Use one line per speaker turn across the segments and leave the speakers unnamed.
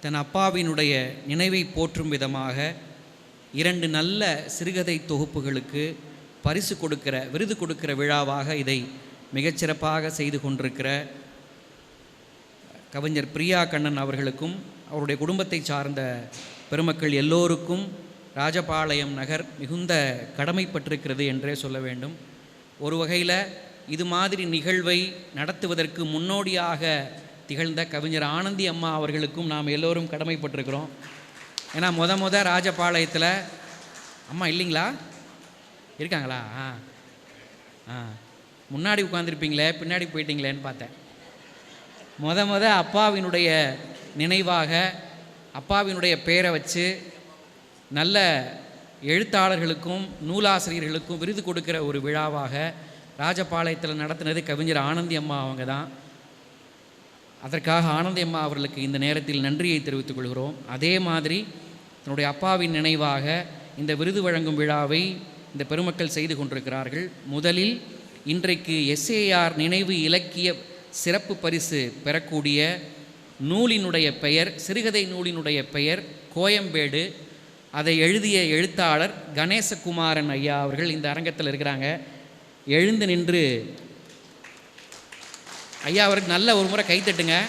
தன் அப்பாவினுடைய நினைவை போற்றும் விதமாக இரண்டு நல்ல சிறுகதை தொகுப்புகளுக்கு பரிசு கொடுக்கிற விருது கொடுக்கிற விழாவாக இதை மிகச்சிறப்பாக செய்து கொண்டிருக்கிற கவிஞர் பிரியா கண்ணன் அவர்களுக்கும் அவருடைய குடும்பத்தை சார்ந்த பெருமக்கள் எல்லோருக்கும் ராஜபாளையம் நகர் மிகுந்த கடமைப்பட்டிருக்கிறது என்றே சொல்ல வேண்டும். ஒரு வகையில் இது மாதிரி நிகழ்வை நடத்துவதற்கு முன்னோடியாக திகழ்ந்த கவிஞர் ஆனந்தி அம்மா அவர்களுக்கும் நாம் எல்லோரும் கடமைப்பட்டிருக்கிறோம். ஏன்னா முத முத ராஜபாளையத்தில் அம்மா இல்லைங்களா? இருக்காங்களா? ஆ. ஆ. முன்னாடி உட்காந்துருப்பீங்களே பின்னாடி போயிட்டீங்களேன்னு பார்த்தேன். முத முத அப்பாவினுடைய நினைவாக அப்பாவினுடைய பெயரை வச்சு நல்ல எழுத்தாளர்களுக்கும் நூலாசிரியர்களுக்கும் விருது கொடுக்கிற ஒரு விழாவாக ராஜபாளையத்தில் நடத்தினது கவிஞர் ஆனந்தி அம்மா அவங்க தான். அதற்காக ஆனந்தி அம்மா அவர்களுக்கு இந்த நேரத்தில் நன்றியை தெரிவித்துக் கொள்கிறோம். அதே மாதிரி தன்னுடைய அப்பாவின் நினைவாக இந்த விருது வழங்கும் விழாவை இந்த பெருமக்கள் செய்து கொண்டிருக்கிறார்கள். முதலில் இன்றைக்கு எஸ்ஏஆர் நினைவு இலக்கிய சிறப்பு பரிசு பெறக்கூடிய நூலினுடைய பெயர் சிறுகதை நூலினுடைய பெயர் கோயம்பேடு. அதை எழுதிய எழுத்தாளர் கணேசகுமாரன் ஐயா அவர்கள் இந்த அரங்கத்தில் இருக்கிறாங்க. எழுந்து நின்று ஐயா அவருக்கு நல்ல ஒரு முறை கைத்தட்டுங்க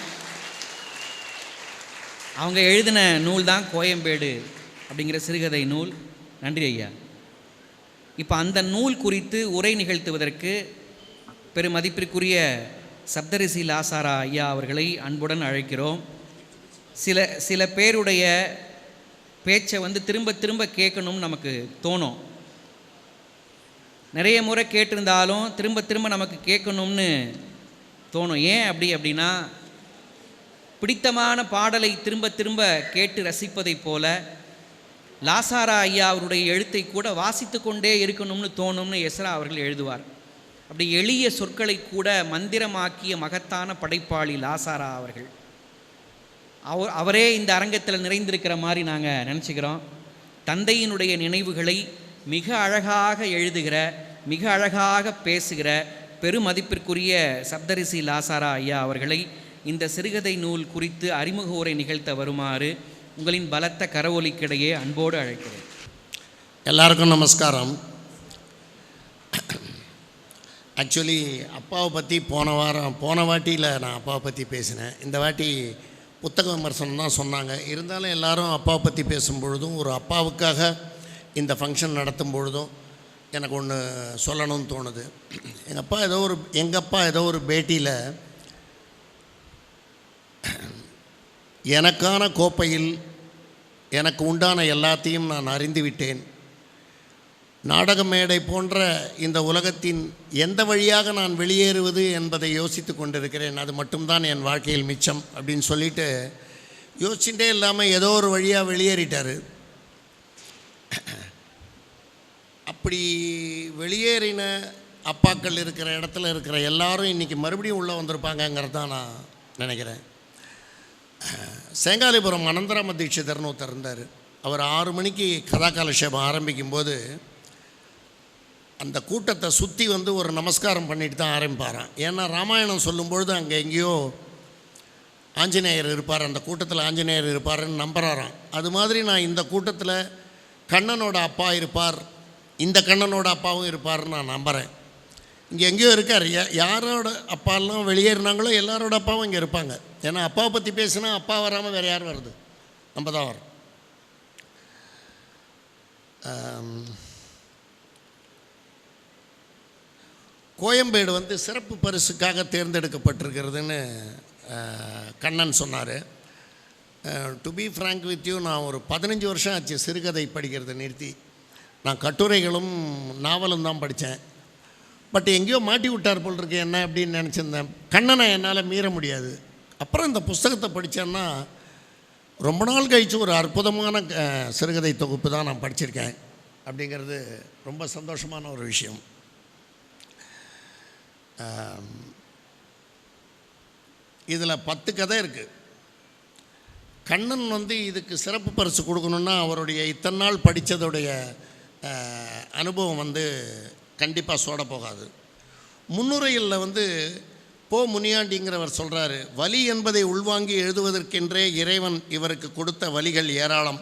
அவங்க எழுதின நூல் தான் கோயம்பேடு அப்படிங்கிற சிறுகதை நூல். நன்றி ஐயா. இப்போ அந்த நூல் குறித்து உரை நிகழ்த்துவதற்கு பெருமதிப்பிற்குரிய சப்தரிசி லாசாரா ஐயா அவர்களை அன்புடன் அழைக்கிறோம். சில சில பேருடைய பேச்சை வந்து திரும்ப திரும்ப கேட்கணும்னு நமக்கு தோணும். நிறைய முறை கேட்டிருந்தாலும் திரும்ப திரும்ப நமக்கு கேட்கணும்னு தோணும். ஏன் அப்படி அப்படின்னா பிடித்தமான பாடலை திரும்ப திரும்ப கேட்டு ரசிப்பதைப் போல லாசாரா ஐயா அவருடைய எழுத்தை கூட வாசித்து கொண்டே இருக்கணும்னு தோணும்னு எஸ்ரா அவர்கள் எழுதுவார். அப்படி எளிய சொற்களை கூட மந்திரமாக்கிய மகத்தான படைப்பாளி லாசாரா அவர்கள். அவர் அவரே இந்த அரங்கத்தில் நிறைந்திருக்கிற மாதிரி நாங்கள் நினச்சிக்கிறோம். தந்தையினுடைய நினைவுகளை மிக அழகாக எழுதுகிற மிக அழகாக பேசுகிற பெருமதிப்பிற்குரிய சப்தரிசி லாசாரா ஐயா அவர்களை இந்த சிறுகதை நூல் குறித்து அறிமுக உரை நிகழ்த்த வருமாறு உங்களின் பலத்த கரவொலிக்கிடையே அன்போடு அழைக்கிறேன்.
எல்லாருக்கும் நமஸ்காரம். ஆக்சுவலி அப்பாவை பற்றி போன வாரம் போன வாட்டியில் நான் அப்பாவை பற்றி பேசினேன். இந்த வாட்டி புத்தக விமர்சனம் தான் சொன்னாங்க. இருந்தாலும் எல்லாரும் அப்பாவை பற்றி பேசும் பொழுதும் ஒரு அப்பாவுக்காக இந்த ஃபங்க்ஷன் நடத்தும் பொழுதும் எனக்கு ஒன்று சொல்லணும்னு தோணுது. எங்கள் அப்பா ஏதோ ஒரு எங்கள் அப்பா ஏதோ ஒரு பேட்டியில் எனக்கான கோப்பையில் எனக்கு உண்டான எல்லாத்தையும் நான் அறிந்து விட்டேன். நாடக மேடை போன்ற இந்த உலகத்தின் எந்த வழியாக நான் வெளியேறுவது என்பதை யோசித்து கொண்டிருக்கிறேன். அது மட்டும்தான் என் வாழ்க்கையில் மிச்சம் அப்படின்னு சொல்லிட்டு யோசிச்சுட்டே இல்லாமல் ஏதோ ஒரு வழியாக வெளியேறிட்டார். அப்படி வெளியேறின அப்பாக்கள் இருக்கிற இடத்துல இருக்கிற எல்லாரும் இன்றைக்கி மறுபடியும் உள்ளே வந்திருப்பாங்கங்கிறது தான் நான் நினைக்கிறேன். சேங்காலிபுரம் அனந்தராம தீட்சிதர்னு ஒருத்தர் இருந்தார். அவர் ஆறு மணிக்கு கதாகாலட்சேபம் ஆரம்பிக்கும்போது அந்த கூட்டத்தை சுற்றி வந்து ஒரு நமஸ்காரம் பண்ணிட்டு தான் ஆரம்பிப்பாரான் ஏன்னா ராமாயணம் சொல்லும்பொழுது அங்கே எங்கேயோ ஆஞ்சநேயர் இருப்பார் அந்த கூட்டத்தில் ஆஞ்சநேயர் இருப்பாருன்னு நம்புகிறாராம் அது மாதிரி நான் இந்த கூட்டத்தில் கண்ணனோட அப்பா இருப்பார் இந்த கண்ணனோட அப்பாவும் இருப்பார்னு நான் நம்புகிறேன் இங்கே எங்கேயோ இருக்கார். யா- யாரோட அப்பாலாம் வெளியேறினாங்களோ எல்லாரோட அப்பாவும் இங்கே இருப்பாங்க. ஏன்னா அப்பாவை பற்றி பேசினா அப்பா வராமல் வேறு யார் வருது? நம்ம தான் வரோம் கோயம்பேடு வந்து சிறப்பு பரிசுக்காக தேர்ந்தெடுக்கப்பட்டிருக்கிறதுன்னு கண்ணன் சொன்னார். To be frank with you நான் ஒரு பதினஞ்சு வருஷம் ஆச்சு சிறுகதை படிக்கிறதை நிறுத்தி. நான் கட்டுரைகளும் நாவலும் தான் படித்தேன். பட் எங்கேயோ மாட்டி விட்டார் போல் இருக்கு என்ன அப்படின்னு நினச்சிருந்தேன். கண்ணனை என்னால் மீற முடியாது. அப்புறம் இந்த புஸ்தகத்தை படித்தேன்னா ரொம்ப நாள் கழித்து ஒரு அற்புதமான சிறுகதை தொகுப்பு தான் நான் படிச்சிருக்கேன். அப்படிங்கிறது ரொம்ப சந்தோஷமான ஒரு விஷயம். இதில் பத்து கதை இருக்குது கண்ணன் வந்து இதுக்கு சிறப்பு பரிசு கொடுக்கணுன்னா அவருடைய இத்தனை நாள் படித்ததுடைய அனுபவம் வந்து கண்டிப்பாக சோட போகாது. முன்னுரையில் வந்து போ முனியாண்டிங்கிறவர் சொல்கிறாரு வலி என்பதை உள்வாங்கி எழுதுவதற்கென்றே இறைவன் இவருக்கு கொடுத்த வலிகள் ஏராளம்.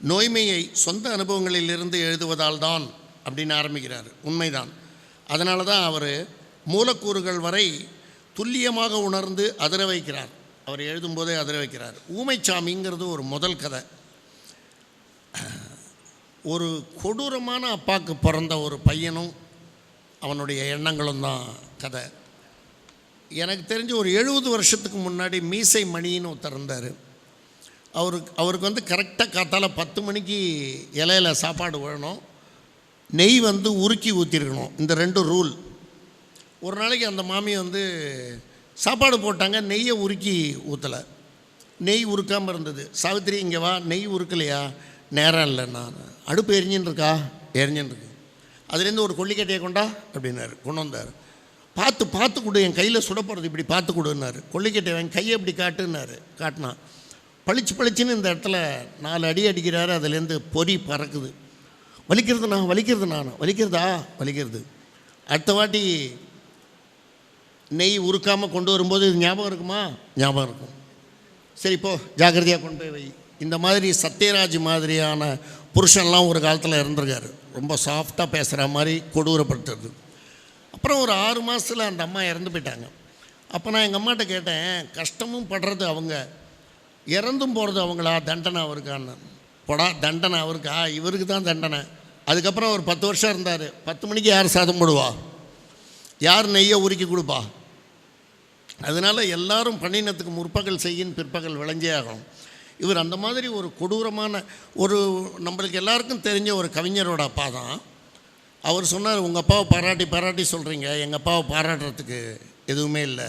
நோய்மையை சொந்த அனுபவங்களிலிருந்து எழுதுவதால் தான் அப்படின்னு ஆரம்பிக்கிறார். உண்மைதான். அதனால தான் அவர் மூலக்கூறுகள் வரை துல்லியமாக உணர்ந்து அதிர வைக்கிறார். அவர் எழுதும்போதே அதிர வைக்கிறார். ஊமைச்சாமிங்கிறது ஒரு முதல் கதை. ஒரு கொடூரமான அப்பாவுக்கு பிறந்த ஒரு பையனும் அவனுடைய எண்ணங்களும் தான் கதை. எனக்கு தெரிஞ்சு ஒரு எழுபது வருஷத்துக்கு முன்னாடி மீசை மணின்னு ஒருத்தர் இருந்தார். அவருக்கு அவருக்கு வந்து கரெக்டாக காத்தால பத்து மணிக்கு இலையில சாப்பாடு வேணும். நெய் வந்து உருக்கி ஊற்றிருக்கணும் இந்த ரெண்டு ரூல் ஒரு நாளைக்கு அந்த மாமி வந்து சாப்பாடு போட்டாங்க நெய்யை உருக்கி ஊற்றலை நெய் உருக்காமல் இருந்தது. சாவித்திரி இங்கே வா நெய் உருக்கலையா? நேரம் இல்லை நான். அடுப்பு எரிஞ்சின்னு இருக்கா எரிஞ்சின்னு இருக்கு அதுலேருந்து ஒரு கொல்லிக்கட்டையை கொண்டா? அப்படின்னாரு. கொண்டு வந்தார். பார்த்து பார்த்து கொடு என் கையில் சுடப்படுறது போகிறது இப்படி பார்த்து கொடுன்னாரு. கொல்லிக்கட்டை வாங்கி கையை இப்படி காட்டுன்னாரு. காட்டினான் பளிச்சு பளிச்சுன்னு இந்த இடத்துல நாலு அடி அடிக்கிறாரு. அதுலேருந்து பொறி பறக்குது. வலிக்கிறது நான் வலிக்கிறது நான்? வலிக்கிறதா? வலிக்கிறது. அடுத்த வாட்டி நெய் உருக்காமல் கொண்டு வரும்போது இது ஞாபகம் இருக்குமா? ஞாபகம் இருக்கும். சரி போ. ஜாக்கிரதையாக கொண்டு போய் வை. இந்த மாதிரி சத்யராஜ் மாதிரியான புருஷன்லாம் ஒரு காலத்தில் இருந்திருக்காரு. ரொம்ப சாஃப்டாக பேசுகிற மாதிரி கொடூரப்படுத்துறது அப்புறம் ஒரு ஆறு மாதத்தில் அந்த அம்மா இறந்து போயிட்டாங்க. அப்போ நான் எங்கள் அம்மாட்ட கேட்டேன் கஷ்டமும் படுறது அவங்க இறந்தும் போகிறது அவங்களா? தண்டனை அவருக்கான்னு. போடா தண்டனை அவருக்கா? இவருக்கு தான் தண்டனை. அதுக்கப்புறம் ஒரு பத்து வருஷம் இருந்தார். பத்து மணிக்கு யார் சாதம் போடுவா? யார் நெய்யை உருக்கி கொடுப்பா? அதனால் எல்லாரும் பண்ணினத்துக்கு முற்பகல் செய்யின் பிற்பகல் விளைஞ்சே ஆகணும். இவர் அந்த மாதிரி ஒரு கொடூரமான ஒரு நம்மளுக்கு எல்லாருக்கும் தெரிஞ்ச ஒரு கவிஞரோட அப்பா தான். அவர் சொன்னார் உங்கள் அப்பாவை பாராட்டி பாராட்டி சொல்கிறீங்க எங்கள் அப்பாவை பாராட்டுறதுக்கு எதுவுமே இல்லை.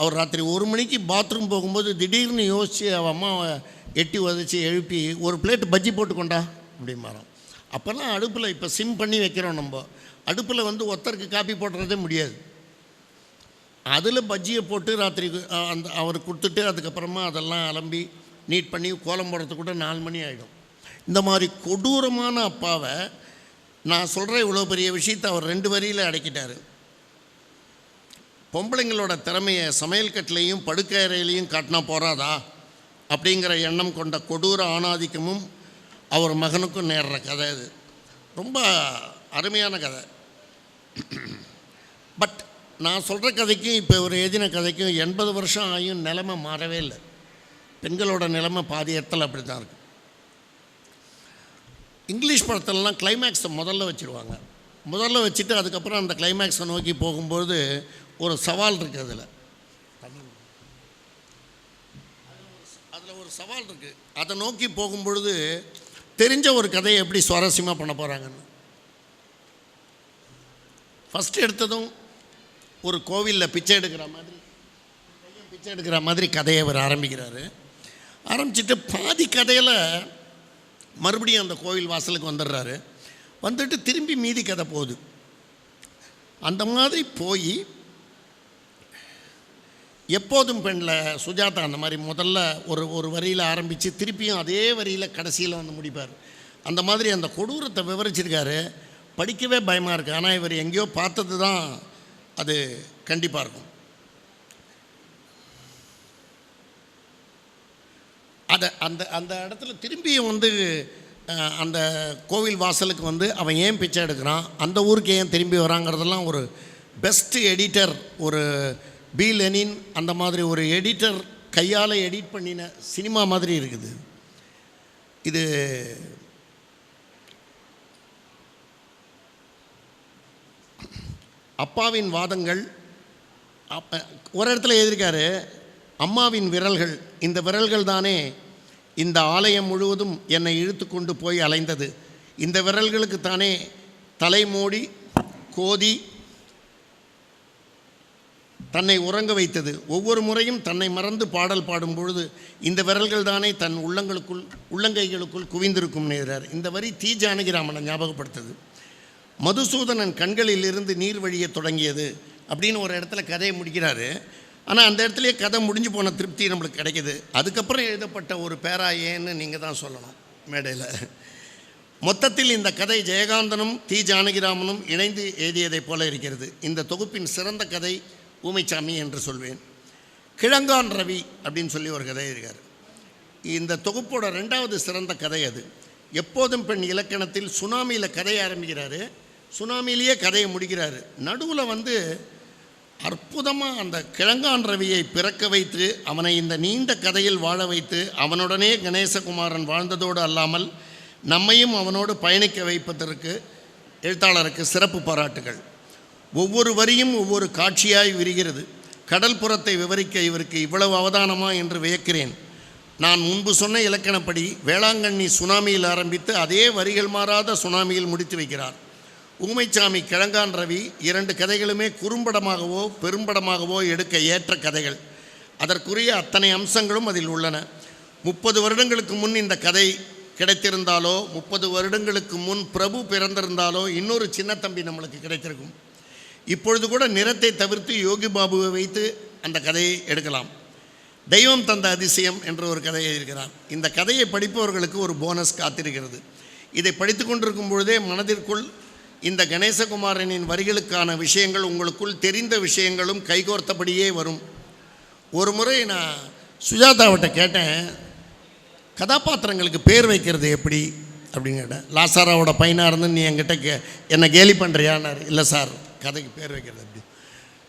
அவர் ராத்திரி ஒரு மணிக்கு பாத்ரூம் போகும்போது திடீர்னு யோசித்து அவள் அம்மாவை எட்டி உதச்சி எழுப்பி ஒரு பிளேட் பஜ்ஜி போட்டு கொண்டா அப்படிம்பாராம். அப்போல்லாம் அடுப்பில் இப்போ சிம் பண்ணி வைக்கிறோம் நம்ம. அடுப்பில் வந்து ஒத்தருக்கு காப்பி போடுறதே முடியாது. அதில் பஜ்ஜியை போட்டு ராத்திரி அந்த அவர் கொடுத்துட்டு அதுக்கப்புறமா அதெல்லாம் அலம்பி நீட் பண்ணி கோலம் போடுறதுக்கு கூட நாலு மணி ஆகிடும் இந்த மாதிரி கொடூரமான அப்பாவை நான் சொல்கிற இவ்வளோ பெரிய விஷயத்தை அவர் ரெண்டு வரியில் அடக்கிட்டார். பொம்பளைங்களோட திறமையை சமையல் கட்டிலையும் படுக்கை அறையிலையும் காட்டினா போகிறாதா அப்படிங்கிற எண்ணம் கொண்ட கொடூர ஆணாதிக்கமும் அவர் மகனுக்கும் நேர்ற கதை இது ரொம்ப அருமையான கதை. பட் நான் சொல்கிற கதைக்கும் இப்போ ஒரு எழுதின கதைக்கும் எண்பது வருஷம் ஆகியும் நிலைமை மாறவே இல்லை. பெண்களோட நிலைமை பாதி இடத்துல அப்படி தான் இருக்குது இங்கிலீஷ் படத்திலலாம் கிளைமேக்ஸை முதல்ல வச்சுருவாங்க. முதல்ல வச்சுட்டு அதுக்கப்புறம் அந்த கிளைமேக்ஸை நோக்கி போகும்போது ஒரு சவால் இருக்குது அதில். அதில் ஒரு சவால் இருக்குது அதை நோக்கி போகும்பொழுது தெரிஞ்ச ஒரு கதையை எப்படி சுவாரஸ்யமாக பண்ண போகிறாங்கன்னு ஃபஸ்ட் எடுத்ததும் ஒரு கோவிலில் பிச்சை எடுக்கிற மாதிரி பிச்சை எடுக்கிற மாதிரி கதையை அவர் ஆரம்பிக்கிறாரு. ஆரம்பிச்சிட்டு பாதி கதையில் மறுபடியும் அந்த கோவில் வாசலுக்கு வந்துடுறாரு. வந்துட்டு திரும்பி மீதி கதை போகுது. அந்த மாதிரி போய் எப்போதும் பெண்ணில் சுஜாதா அந்த மாதிரி முதல்ல ஒரு ஒரு வரியில் ஆரம்பித்து திருப்பியும் அதே வரியில் கடைசியில் வந்து முடிப்பார். அந்த மாதிரி அந்த கொடூரத்தை விவரிச்சிருக்காரு. படிக்கவே பயமாக இருக்குது ஆனால் இவர் எங்கேயோ பார்த்தது தான் அது கண்டிப்பாக இருக்கும். அதை அந்த அந்த இடத்துல திரும்பியும் வந்து அந்த கோவில் வாசலுக்கு வந்து அவன் ஏன் பிச்சை எடுக்கிறான்? அந்த ஊருக்கு ஏன் திரும்பி வராங்கிறதெல்லாம் ஒரு பெஸ்ட் எடிட்டர் ஒரு பி லெனின் அந்த மாதிரி ஒரு எடிட்டர் கையால் எடிட் பண்ணின சினிமா மாதிரி இருக்குது. இது அப்பாவின் வாதங்கள் அப்போ ஒரு இடத்துல எழுதியிருக்காரு அம்மாவின் விரல்கள் இந்த விரல்கள் தானே இந்த ஆலயம் முழுவதும் என்னை இழுத்து கொண்டு போய் அலைந்தது. இந்த விரல்களுக்கு தானே தலைமோடி கோதி தன்னை உறங்க வைத்தது. ஒவ்வொரு முறையும் தன்னை மறந்து பாடல் பாடும் பொழுது இந்த விரல்கள் தானே தன் உள்ளங்களுக்குள் உள்ளங்கைகளுக்குள் குவிந்திருக்கும் நேரார். இந்த வரி தி ஜானகிராமனை ஞாபகப்படுத்துது. மதுசூதனன் கண்களில் இருந்து நீர் வழிய தொடங்கியது அப்படின்னு ஒரு இடத்துல கதையை முடிக்கிறாரு. ஆனால் அந்த இடத்துலயே கதை முடிஞ்சு போன திருப்தி நம்மளுக்கு கிடைக்குது. அதுக்கப்புறம் எழுதப்பட்ட ஒரு பேரா ஏன்னு நீங்கள் தான் சொல்லணும் மேடையில். மொத்தத்தில் இந்த கதை ஜெயகாந்தனும் தி. ஜானகிராமனும் இணைந்து எழுதியதைப் போல இருக்கிறது. இந்த தொகுப்பின் சிறந்த கதை ஊமைச்சாமி என்று சொல்வேன். கிழங்கான் ரவி அப்படின்னு சொல்லி ஒரு கதை இருக்கார். இந்த தொகுப்போட ரெண்டாவது சிறந்த கதை அது. எப்போதும் பெண் இலக்கணத்தில் சுனாமியில் கதையை ஆரம்பிக்கிறாரு. சுனாமிலேயே கதையை முடிக்கிறாரு. நடுவில் வந்து அற்புதமாக அந்த கிழங்கான் ரவியை பிறக்க வைத்து அவனை இந்த நீண்ட கதையில் வாழ வைத்து அவனுடனே கணேசகுமாரன் வாழ்ந்ததோடு அல்லாமல் நம்மையும் அவனோடு பயணிக்க வைப்பதற்கு எழுத்தாளருக்கு சிறப்பு பாராட்டுகள். ஒவ்வொரு வரியும் ஒவ்வொரு காட்சியாய் விரிகிறது. கடல் புறத்தை விவரிக்க இவருக்கு இவ்வளவு அவதானமா என்று வியக்கிறேன். நான் முன்பு சொன்ன இலக்கணப்படி வேளாங்கண்ணி சுனாமியில் ஆரம்பித்து அதே வரிகள் மாறாத சுனாமியில் முடித்து வைக்கிறார். ஊமைச்சாமி கிழங்கான் ரவி இரண்டு கதைகளுமே குறும்படமாகவோ பெரும்படமாகவோ எடுக்க ஏற்ற கதைகள். அதற்குரிய அத்தனை அம்சங்களும் அதில் உள்ளன. முப்பது வருடங்களுக்கு முன் இந்த கதை கிடைத்திருந்தாலோ முப்பது வருடங்களுக்கு முன் பிரபு பிறந்திருந்தாலோ இன்னொரு சின்ன தம்பி நம்மளுக்கு கிடைத்திருக்கும். இப்பொழுது கூட நிறத்தை தவிர்த்து யோகி பாபுவை வைத்து அந்த கதையை எடுக்கலாம். தெய்வம் தந்த அதிசயம் என்ற ஒரு கதையை இருக்கிறார். இந்த கதையை படிப்பவர்களுக்கு ஒரு போனஸ் காத்திருக்கிறது. இதை படித்து கொண்டிருக்கும் பொழுதே மனதிற்குள் இந்த கணேசகுமாரனின் வரிகளுக்கான விஷயங்கள் உங்களுக்குள் தெரிந்த விஷயங்களும் கைகோர்த்தபடியே வரும். ஒரு முறை நான் சுஜாதாவிட்ட கேட்டேன் கதாபாத்திரங்களுக்கு பேர் வைக்கிறது எப்படி? அப்படின்னு கேட்டேன். லாசாராவோட பையனாக இருந்து நீ என்கிட்ட கே என்னை கேலி பண்ணுறியான்னார் இல்லை சார் கதைக்கு பேர் வைக்கிறது எப்படி?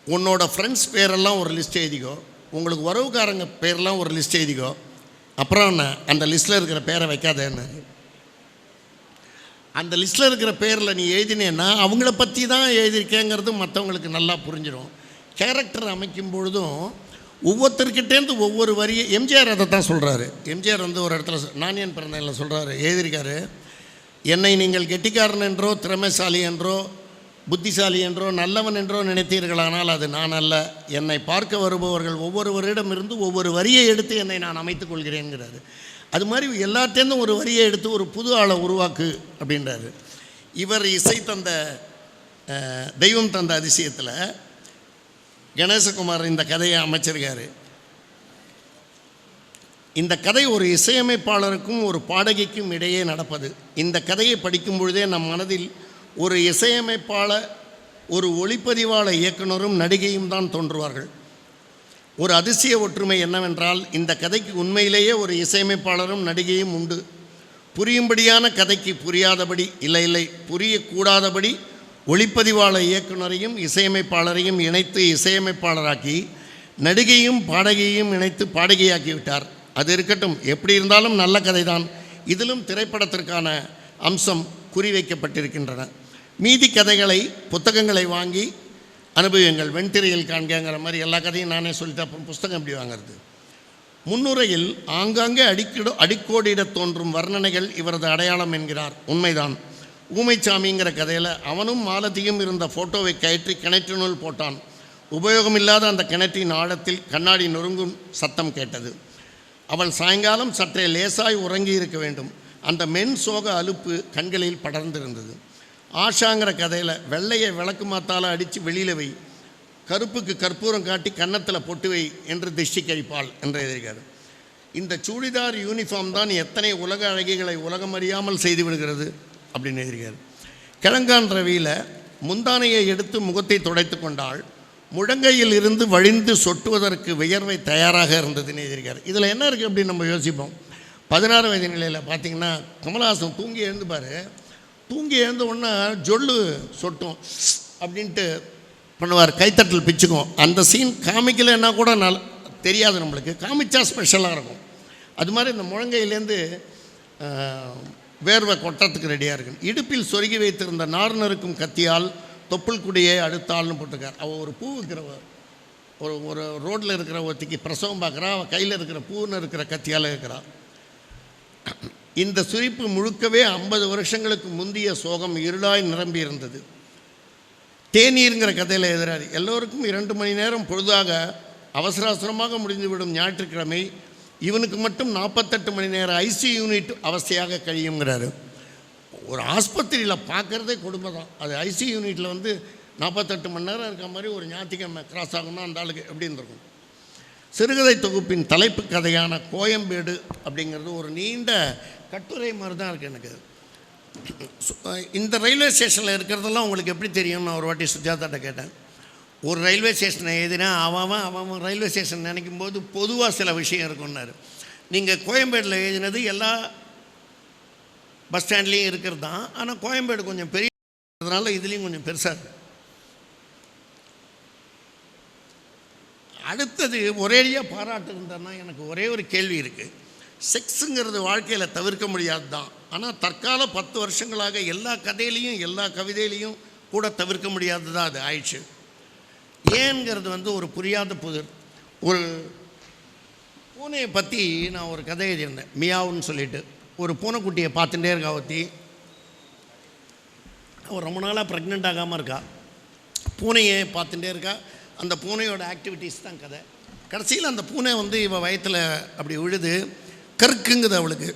உன்னோட ஃப்ரெண்ட்ஸ் பேரெல்லாம் ஒரு லிஸ்ட் எழுதிக்கோ. உங்களுக்கு உறவுக்காரங்க பேரெல்லாம் ஒரு லிஸ்ட் எழுதிக்கோ. அப்புறம் என்ன அந்த லிஸ்ட்டில் இருக்கிற பேரை வைக்காதேன்னு அந்த லிஸ்ட்டில் இருக்கிற பேரில் நீ எழுதினேன்னா அவங்கள பற்றி தான் எழுதியிருக்கேங்கிறது மற்றவங்களுக்கு நல்லா புரிஞ்சிடும். கேரக்டர் அமைக்கும் பொழுதும் ஒவ்வொருத்தர்கிட்டேருந்து ஒவ்வொரு வரியை எம்ஜிஆர் அதை தான் சொல்கிறாரு எம்ஜிஆர் வந்து ஒரு இடத்துல நான் என் பிறந்ததில் சொல்கிறாரு எழுதியிருக்காரு. என்னை நீங்கள் கெட்டிக்காரன் என்றோ திறமைசாலி என்றோ புத்திசாலி என்றோ நல்லவன் என்றோ நினைத்தீர்களானால் அது நான் அல்ல. என்னை பார்க்க வருபவர்கள் ஒவ்வொருவரிடமிருந்து ஒவ்வொரு வரியை எடுத்து என்னை நான் அமைத்துக் கொள்கிறேங்கிறாரு. அது மாதிரி எல்லாத்தேருந்தும் ஒரு வரியை எடுத்து ஒரு புது ஆளை உருவாக்கு அப்படின்றாரு. இவர் இசை தந்த தெய்வம் தந்த அதிசயத்தில் கணேசகுமார் இந்த கதையை அமைச்சிருக்காரு. இந்த கதை ஒரு இசையமைப்பாளருக்கும் ஒரு பாடகிக்கும் இடையே நடப்பது. இந்த கதையை படிக்கும் பொழுதே நம் மனதில் ஒரு இசையமைப்பாளர் ஒரு ஒளிப்பதிவாளர் இயக்குனரும் நடிகையும் தான் தோன்றுவார்கள். ஒரு அதிசய ஒற்றுமை என்னவென்றால் இந்த கதைக்கு உண்மையிலேயே ஒரு இசையமைப்பாளரும் நடிகையும் உண்டு. புரியும்படியான கதைக்கு புரியாதபடி இல்லை இல்லை புரியக்கூடாதபடி ஒளிப்பதிவாளர் இயக்குனரையும் இசையமைப்பாளரையும் இணைத்து இசையமைப்பாளராக்கி நடிகையும் பாடகியையும் இணைத்து பாடகியாக்கி விட்டார் அது இருக்கட்டும் எப்படி இருந்தாலும் நல்ல கதைதான். இதிலும் திரைப்படத்திற்கான அம்சம் குறிவைக்கப்பட்டிருக்கின்றன. மீதி கதைகளை புத்தகங்களை வாங்கி அனுபவியுங்கள் வெண்திரையில் காண்கங்கிற மாதிரி எல்லா கதையும் நானே சொல்லிட்டு அப்புறம் புஸ்தகம் எப்படி வாங்குறது? முன்னுரையில் ஆங்காங்கே அடிக்கிட அடிக்கோடிடத் தோன்றும் வர்ணனைகள் இவரது அடையாளம் என்கிறார். உண்மைதான். ஊமைச்சாமிங்கிற கதையில் அவனும் மாலதியும் இருந்த ஃபோட்டோவை கயற்றி கிணற்றினுள் போட்டான். உபயோகமில்லாத அந்த கிணற்றின் ஆழத்தில் கண்ணாடி நொறுங்கும் சத்தம் கேட்டது. அவள் சாயங்காலம் சற்றே லேசாய் உறங்கி இருக்க வேண்டும். அந்த மென் சோக அலுப்பு கண்களில் படர்ந்திருந்தது. ஆஷாங்கிற கதையில் வெள்ளையை விளக்கு மாத்தால் அடித்து வெளியில் வை. கருப்புக்கு கற்பூரம் காட்டி கன்னத்தில் பொட்டு வை என்று திஷ்டி கழிப்பாள் என்று எழுதியிருக்காரு இந்த சூடிதார் யூனிஃபார்ம் தான் எத்தனை உலக அழகிகளை உலகம் அறியாமல் செய்து விடுகிறது அப்படின்னு எழுதியிருக்காரு கிழங்கான் ரவியில் முந்தானையை எடுத்து முகத்தை துடைத்து கொண்டால் முழங்கையில் இருந்து வழிந்து சொட்டுவதற்கு வியர்வை தயாராக இருந்ததுன்னு எழுதியிருக்காரு இதில் என்ன இருக்குது அப்படின்னு நம்ம யோசிப்போம். பதினாறு வயது நிலையில் பார்த்தீங்கன்னா கமலஹாசன் தூங்கி எழுந்துப்பார் தூங்கி எழுந்த உடனே ஜொல்லு சொட்டும் அப்படின்ட்டு பண்ணுவார். கைத்தட்டல் பிச்சுக்கும். அந்த சீன் காமிக்கலைன்னா கூட நல் தெரியாது நம்மளுக்கு. காமிச்சா ஸ்பெஷலாக இருக்கும். அது மாதிரி இந்த முழங்கையிலேருந்து வேர்வை கொட்டத்துக்கு ரெடியாக இருக்கு இடுப்பில் சொருகி வைத்திருந்த நார்னருக்கும் கத்தியால் தொப்புள் குடியை அடுத்தாள்னு போட்டிருக்கார். அவள் ஒரு பூ விற்கிறவ ஒரு ஒரு ரோட்டில் இருக்கிற ஒருத்திக்கு பிரசவம் பார்க்குறா. அவள் கையில் இருக்கிற பூன்னு இருக்கிற கத்தியால் இருக்கிறா இந்த சுரிப்பு முழுக்கவே ஐம்பது வருஷங்களுக்கு முந்திய சோகம் இருளாய் நிரம்பி இருந்தது. தேநீருங்கிற கதையில் எதிராது எல்லோருக்கும் இரண்டு மணி நேரம் பொழுதாக அவசர அவசரமாக முடிந்துவிடும் ஞாயிற்றுக்கிழமை இவனுக்கு மட்டும் நாற்பத்தெட்டு மணி நேரம் ஐசி யூனிட் அவஸ்தையாக கழியுங்கிறாரு ஒரு ஆஸ்பத்திரியில் பார்க்குறதே கொடுமை தான் அது ஐசி யூனிட்டில் வந்து நாற்பத்தெட்டு மணி நேரம் இருக்க மாதிரி ஒரு ஞாயிற்றுக்கிழமை கிராஸ் ஆகணும்னா அந்த ஆளுக்கு எப்படின்னு இருக்கும். சிறுகதை தொகுப்பின் தலைப்பு கதையான கோயம்பேடு அப்படிங்கிறது ஒரு நீண்ட கட்டுரை மாதிரி தான் இருக்குது எனக்கு இந்த ரயில்வே ஸ்டேஷனில் இருக்கிறதெல்லாம் உங்களுக்கு எப்படி தெரியும் நான் ஒரு வாட்டி சுஜாதாட்ட கேட்டேன். ஒரு ரயில்வே ஸ்டேஷனை எழுதினா அவன் அவன் அவன் அவன் ரயில்வே ஸ்டேஷன் நினைக்கும் போது பொதுவாக சில விஷயம் இருக்குன்னாரு நீங்கள் கோயம்பேடில் எழுதினது எல்லா பஸ் ஸ்டாண்ட்லேயும் இருக்கிறது தான் ஆனால் கோயம்பேடு கொஞ்சம் பெரிய அதனால இதுலேயும் கொஞ்சம் பெருசாக இருக்கு. அடுத்தது ஒரேடியாக பாராட்டு இருந்தேன்னா எனக்கு ஒரே ஒரு கேள்வி இருக்குது செக்ஸுங்கிறது வாழ்க்கையில் தவிர்க்க முடியாது தான் ஆனால் தற்கால பத்து வருஷங்களாக எல்லா கதையிலையும் எல்லா கவிதையிலையும் கூட தவிர்க்க முடியாதது தான் அது ஆயிடுச்சு. ஏங்கிறது வந்து ஒரு புரியாத புதிர். ஒரு பூனையை பற்றி நான் ஒரு கதை எழுதியிருந்தேன். மியாவுன்னு சொல்லிட்டு. ஒரு பூனைக்குட்டியை பார்த்துட்டே இருக்கா ஒத்தி அவள் ரொம்ப நாளாக ப்ரெக்னென்ட் ஆகாமல் இருக்கா. பூனையை பார்த்துட்டே இருக்கா. அந்த பூனையோட ஆக்டிவிட்டீஸ் தான் கதை. கடைசியில் அந்த பூனை வந்து இவள் வயத்தில் அப்படி விழுது. கற்குங்குது அவளுக்கு.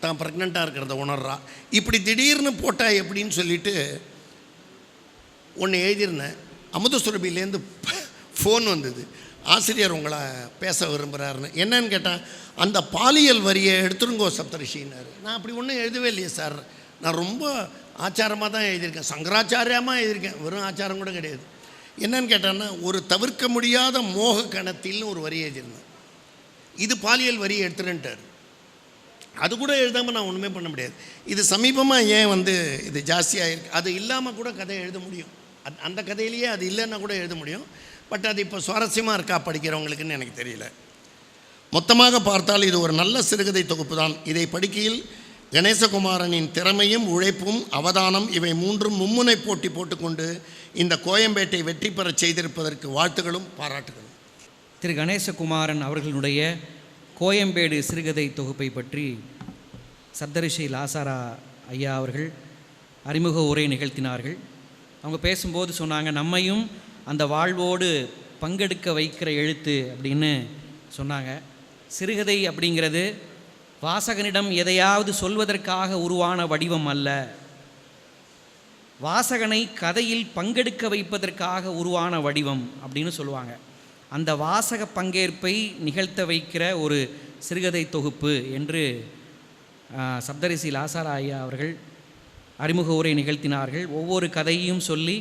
தான் ப்ரெக்னெண்ட்டாக இருக்கிறத உணர்றா. இப்படி திடீர்னு போட்டா எப்படின்னு சொல்லிட்டு ஒன்று எழுதியிருந்தேன். அமுத சுரபிலேருந்து ஃபோன் வந்தது. ஆசிரியர் உங்களை பேச விரும்புகிறாருன்னு என்னன்னு கேட்டால் அந்த பாலியல் வரியை எடுத்துருங்கோ சப்தரிஷின்னாரு. நான் அப்படி ஒன்றும் எழுதவே இல்லையே சார். நான் ரொம்ப ஆச்சாரமாக தான் எழுதியிருக்கேன். சங்கராச்சாரியமாக எழுதியிருக்கேன். வெறும் ஆச்சாரம் கூட கிடையாது. என்னன்னு கேட்டான்னா ஒரு தவிர்க்க முடியாத மோக கணத்தில்னு ஒரு வரி எழுதியிருந்தேன். இது பாலியல் வரி எடுத்துருன்ட்டார் அது கூட எழுதாமல் நான் ஒன்றுமே பண்ண முடியாது. இது சமீபமாக ஏன் வந்து இது ஜாஸ்தியாக இருக்குது அது இல்லாமல் கூட கதை எழுத முடியும். அது அந்த கதையிலேயே அது இல்லைன்னா கூட எழுத முடியும். பட் அது இப்போ சுவாரஸ்யமாக இருக்கா படிக்கிறவங்களுக்குன்னு எனக்கு தெரியல. மொத்தமாக பார்த்தால் இது ஒரு நல்ல சிறுகதை தொகுப்பு தான் இதை படிக்கையில் கணேசகுமாரனின் திறமையும் உழைப்பும் அவதானம் இவை மூன்றும் மும்முனை போட்டி போட்டுக்கொண்டு இந்த கோயம்பேட்டை வெற்றி பெறச் செய்திருப்பதற்கு வாழ்த்துகளும் பாராட்டுகளும்.
திரு கணேசகுமாரன் அவர்களுடைய கோயம்பேடு சிறுகதை தொகுப்பை பற்றி சப்தரிஷி லாசாரா ஐயா அவர்கள் அறிமுக உரை நிகழ்த்தினார்கள். அவங்க பேசும்போது சொன்னாங்க நம்மையும் அந்த வாழ்வோடு பங்கெடுக்க வைக்கிற எழுத்து அப்படின்னு சொன்னாங்க. சிறுகதை அப்படிங்கிறது வாசகனிடம் எதையாவது சொல்வதற்காக உருவான வடிவம் அல்ல. வாசகனை கதையில் பங்கெடுக்க வைப்பதற்காக உருவான வடிவம் அப்படின்னு சொல்லுவாங்க. அந்த வாசக பங்கேற்பை நிகழ்த்த வைக்கிற ஒரு சிறுகதை தொகுப்பு என்று சப்தரிசி லாசாரா ஐயா அவர்கள் அறிமுக உரை நிகழ்த்தினார்கள். ஒவ்வொரு கதையையும் சொல்லி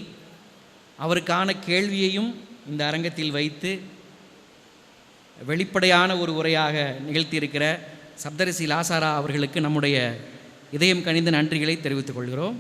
அவருக்கான கேள்வியையும் இந்த அரங்கத்தில் வைத்து வெளிப்படையான ஒரு உரையாக நிகழ்த்தியிருக்கிற சப்தரிசி லாசாரா அவர்களுக்கு நம்முடைய இதயம் கனிந்த நன்றிகளை தெரிவித்துக் கொள்கிறோம்.